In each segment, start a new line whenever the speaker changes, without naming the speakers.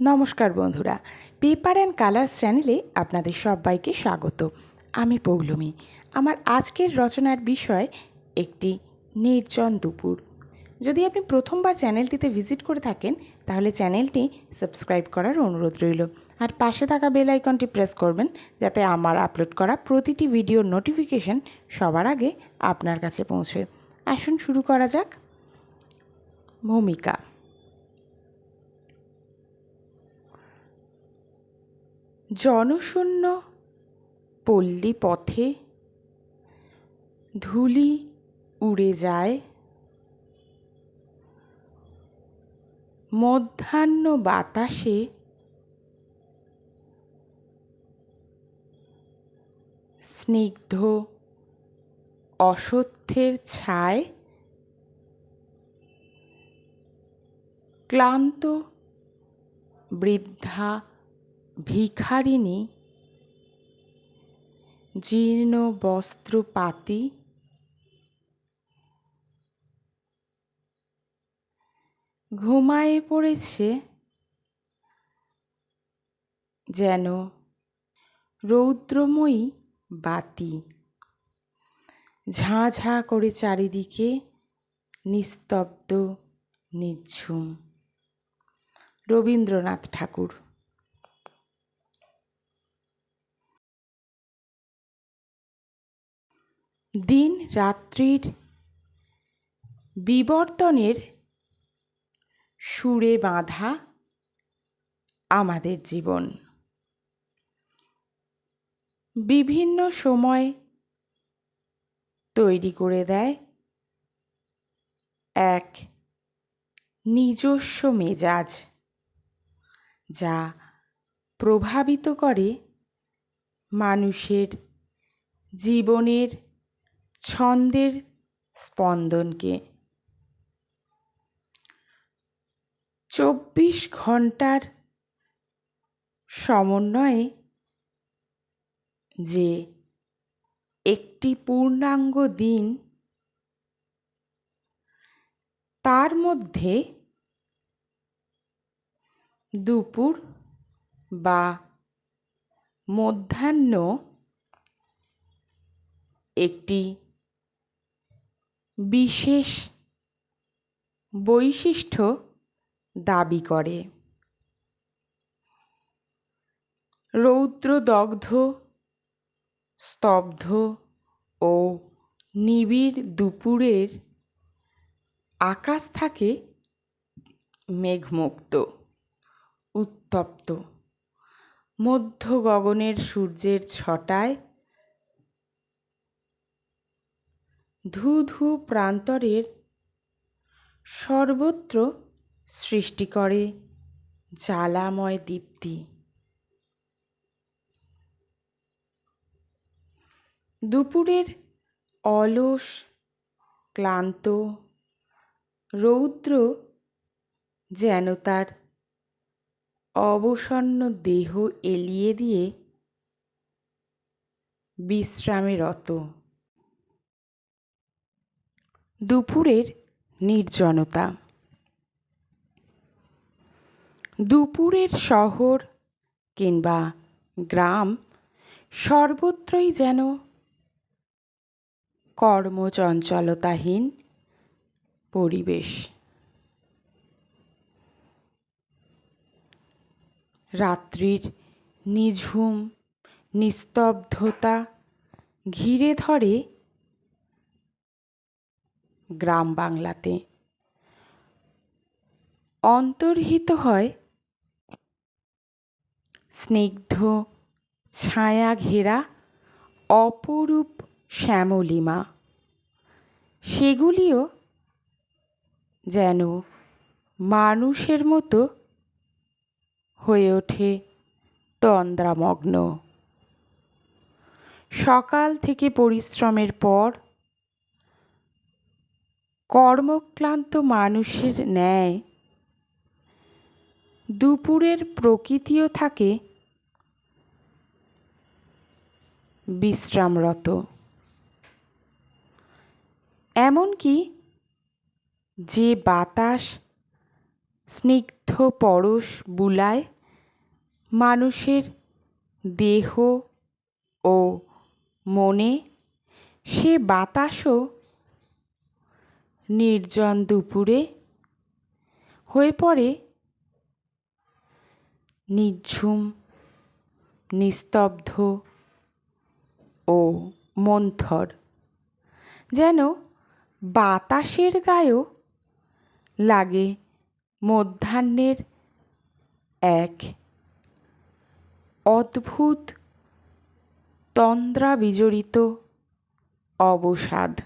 নমস্কার বন্ধুরা, paper and colours চ্যানেলে আপনাদের সবাইকে স্বাগত। আমি পৌলমী। আমার আজকের রচনার বিষয় একটি নির্জন দুপুর। যদি আপনি প্রথমবার চ্যানেলটিতে ভিজিট করে থাকেন, তাহলে চ্যানেলটি সাবস্ক্রাইব করার অনুরোধ রইল। আর পাশে থাকা বেল আইকনটি প্রেস করবেন, যাতে আমার আপলোড করা প্রতিটি ভিডিওর নোটিফিকেশন সবার আগে আপনার কাছে পৌঁছে। আসুন শুরু করা যাক। ভূমিকা। জনশূন্য পল্লী পথে ধুলি উড়ে যায়। মধ্যাহ্ন বাতাসে স্নিগ্ধ অসত্যের ছায় ক্লান্ত বৃদ্ধা ভিখারিণী, জীর্ণ বস্ত্র পাতি ঘুমায়ে পড়েছে যেন রৌদ্রময়ী বাতি। ঝাঁ ঝাঁ করে চারিদিকে নিস্তব্ধ, নিঝুম। রবীন্দ্রনাথ ঠাকুর দিন রাত্রির বিবর্তনের সুরে বাঁধা আমাদের জীবন। বিভিন্ন সময় তৈরি করে দেয় এক নিজস্ব মেজাজ, যা প্রভাবিত করে মানুষের জীবনের ছন্দের স্পন্দনকে। চব্বিশ ঘণ্টার সমন্বয়ে যে একটি পূর্ণাঙ্গ দিন, তার মধ্যে দুপুর বা মধ্যাহ্ন একটি বিশেষ বৈশিষ্ট্য দাবি করে। রৌদ্রদগ্ধ, স্তব্ধ ও নিবিড় দুপুরের আকাশ থাকে মেঘমুক্ত, উত্তপ্ত। মধ্য গগনের সূর্যের ছটায় ধু ধু প্রান্তরের সর্বত্র সৃষ্টি করে জ্বালাময় দীপ্তি। দুপুরের অলস, ক্লান্ত, রৌদ্র যেন তার অবসন্ন দেহ এলিয়ে দিয়ে বিশ্রামে রত দুপুরের নির্জনতা। দুপুরের শহর কিংবা গ্রাম সর্বত্রই যেন কর্মচঞ্চলতাহীন পরিবেশ। রাত্রির নিঝুম, নিস্তব্ধতা ঘিরে ধরে গ্রাম বাংলাতে। অন্তর্হিত হয় স্নিগ্ধ ছায়া ঘেরা অপরূপ শ্যামলিমা। সেগুলিও যেন মানুষের মতো হয়ে ওঠে তন্দ্রামগ্ন। সকাল থেকে পরিশ্রমের পর কর্মক্লান্ত মানুষের ন্যায়। দুপুরের প্রকৃতিও থাকে বিশ্রামরত। এমনকি যে বাতাস স্নিগ্ধ পরশ বুলায় মানুষের দেহ ও মনে, সে বাতাসও নির্জন দুপুরে হয়ে পড়ে। নিঝুম, নিস্তব্ধ ও মন্থর। যেন বাতাসের গায়েও লাগে মধ্যাহ্নের এক অদ্ভুত তন্দ্রা বিজড়িত অবসাদ।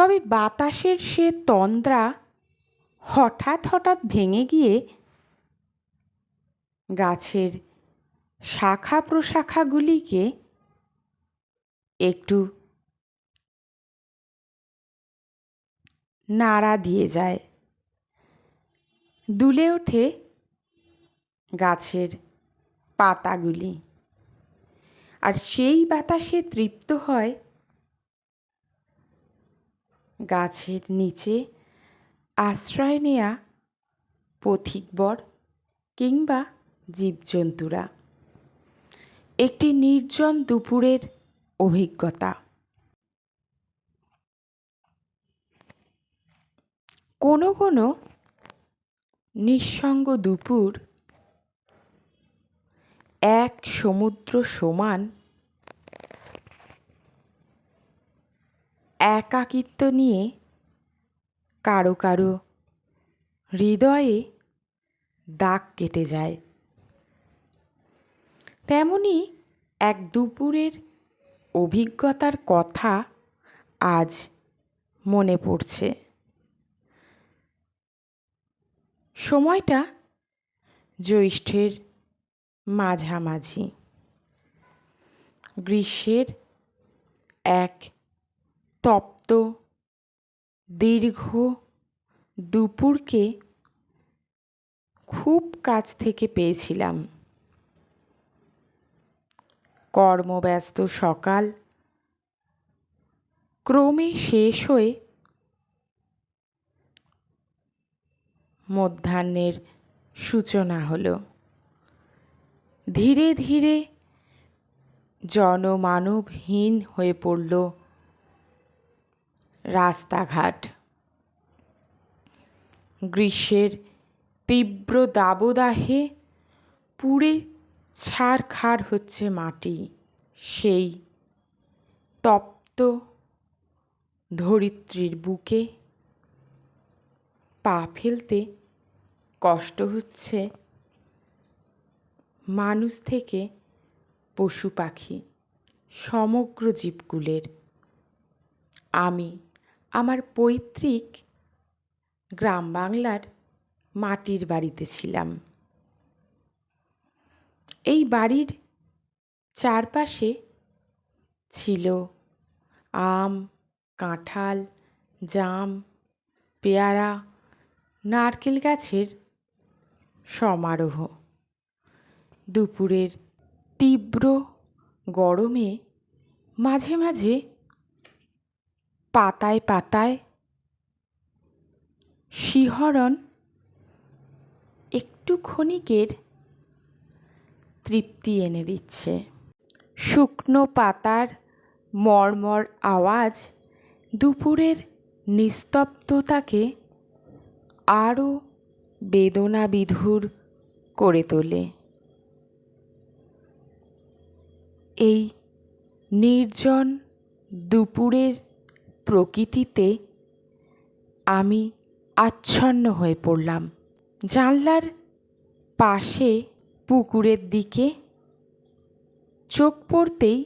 তবে বাতাসের সে তন্দ্রা হঠাৎ হঠাৎ ভেঙে গিয়ে গাছের শাখা প্রশাখাগুলিকে একটু নাড়া দিয়ে যায়। দুলে ওঠে গাছের পাতাগুলি। আর সেই বাতাসে তৃপ্ত হয় গাছের নিচে আশ্রয় নেয়া পথিকবর কিংবা জীবজন্তুরা। একটি নির্জন দুপুরের অভিজ্ঞতা। কোনো কোনো নিঃসঙ্গ দুপুর এক সমুদ্র সমান একাকিত্ব নিয়ে কারও কারও হৃদয়ে দাগ কেটে যায়। তেমনি এক দুপুরের অভিজ্ঞতার কথা আজ মনে পড়ছে। সময়টা জ্যৈষ্ঠের মাঝামাঝি। গ্রীষ্মের এক তপ্ত দীর্ঘ দুপুরকে খুব কাছ থেকে পেয়েছিলাম। কর্মব্যস্ত সকাল ক্রমে শেষ হয়ে মধ্যাহ্নের সূচনা হলো। ধীরে ধীরে জনমানবহীন হয়ে পড়ল রাস্তাঘাট। গ্রীষ্মের তীব্র দাবদাহে পুড়ে ছারখার হচ্ছে মাটি। সেই তপ্ত ধরিত্রীর বুকে পা ফেলতে কষ্ট হচ্ছে মানুষ থেকে পশু পাখি, সমগ্র জীবকুলের। আমি আমার পৈতৃক গ্রাম বাংলার মাটির বাড়িতে ছিলাম। এই বাড়ির চারপাশে ছিল আম, কাঁঠাল, জাম, পেয়ারা, নারকেল গাছের সমারোহ। দুপুরের তীব্র গরমে মাঝে মাঝে পাতায় পাতায় শিহরণ একটু ক্ষণিকের তৃপ্তি এনে দিচ্ছে। শুকনো পাতার মর্মর আওয়াজ দুপুরের নিস্তব্ধতাকে আরও বেদনাবিধুর করে তোলে। এই নির্জন দুপুরের প্রকৃতিতে আমি আচ্ছন্ন হয়ে পড়লাম। জানলার পাশে পুকুরের দিকে চোখ পড়তেই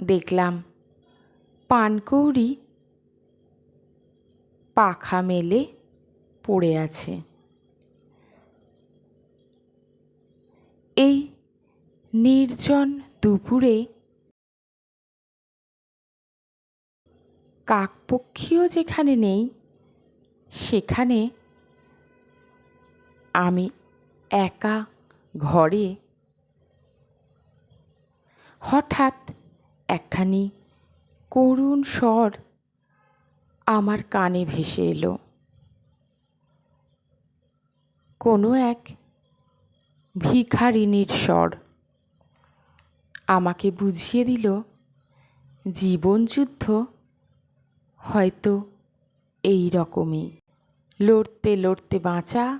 দেখলাম পানকৌড়ি পাখা মেলে পড়ে আছে। এই নির্জন দুপুরে কাকপক্ষীও যেখানে নেই, সেখানে আমি একা ঘরে হঠাৎ একখানি করুণ স্বর আমার কানে ভেসে এলো। কোনো এক ভিখারিণীর স্বর আমাকে বুঝিয়ে দিল, জীবনযুদ্ধ হয়তো এই রকমই। লড়তে লড়তে বাঁচা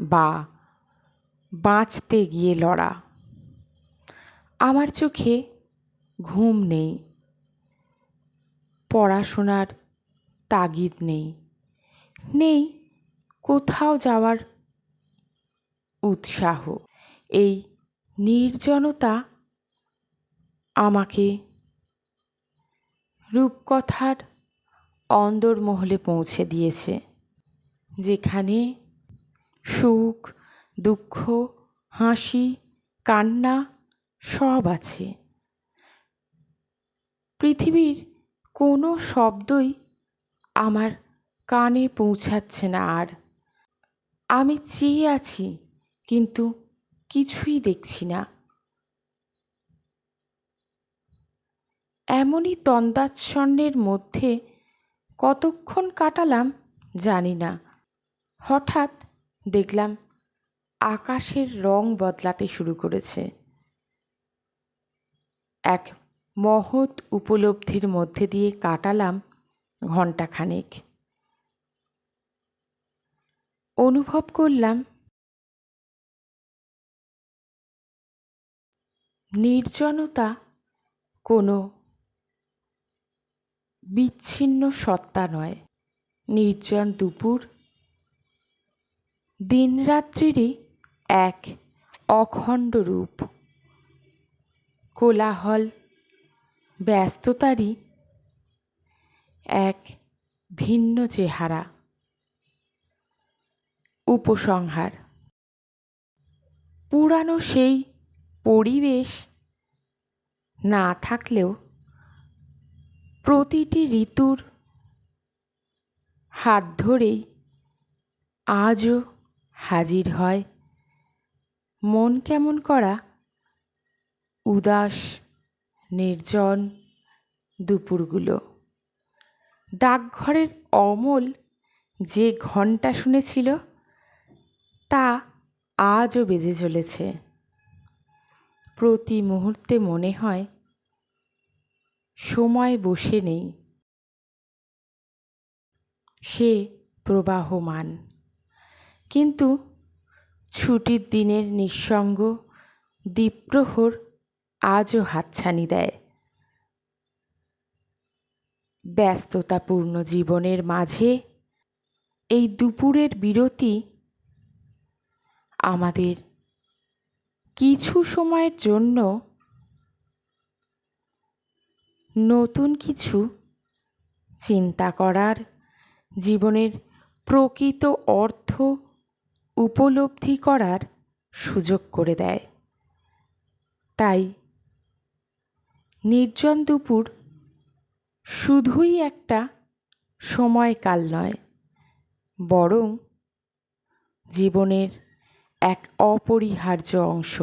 বা বাঁচতে গিয়ে লড়া। আমার চোখে ঘুম নেই। পড়াশোনার তাগিদ নেই। নেই কোথাও যাওয়ার উৎসাহ। এই নির্জনতা আমাকে রূপকথার অন্দরমহলে পৌঁছে দিয়েছে, যেখানে সুখ, দুঃখ, হাসি, কান্না সব আছে। পৃথিবীর কোনো শব্দই আমার কানে পৌঁছাচ্ছে না আর। আমি চেয়ে আছি, কিন্তু কিছুই দেখছি না। এমনই তন্দাচ্ছন্নের মধ্যে কতক্ষণ কাটালাম জানি না। হঠাৎ দেখলাম আকাশের রং বদলাতে শুরু করেছে। এক মহৎ উপলব্ধির মধ্যে দিয়ে কাটালাম ঘণ্টাখানেক। অনুভব করলাম নির্জনতা কোনো বিচ্ছিন্ন সত্তা নয়। নির্জন দুপুর। দিনরাত্রিরই এক অখণ্ড রূপ। কোলাহল, ব্যস্ততারই এক ভিন্ন চেহারা। উপসংহার। পুরানো সেই পরিবেশ না থাকলেও প্রতিটি ঋতুর হাত ধরেই আজও হাজির হয়। মন কেমন করা? উদাস, নির্জন দুপুরগুলো। ডাকঘরের অমল যে ঘণ্টা শুনেছিল, তা আজও বেজে চলেছে। প্রতি মুহূর্তে মনে হয় সময় বসে নেই। সে প্রবাহমান। কিন্তু ছুটির দিনের নিঃসঙ্গ দ্বীপ্রহর আজও হাতছানি দেয়। ব্যস্ততাপূর্ণ জীবনের মাঝে এই দুপুরের বিরতি আমাদের কিছু সময়ের জন্য নতুন কিছু চিন্তা করার জীবনের প্রকৃত অর্থ উপলব্ধি করার সুযোগ করে দেয়। তাই নির্জন দুপুর শুধুই একটা সময়কাল নয়, বরং জীবনের এক অপরিহার্য অংশ।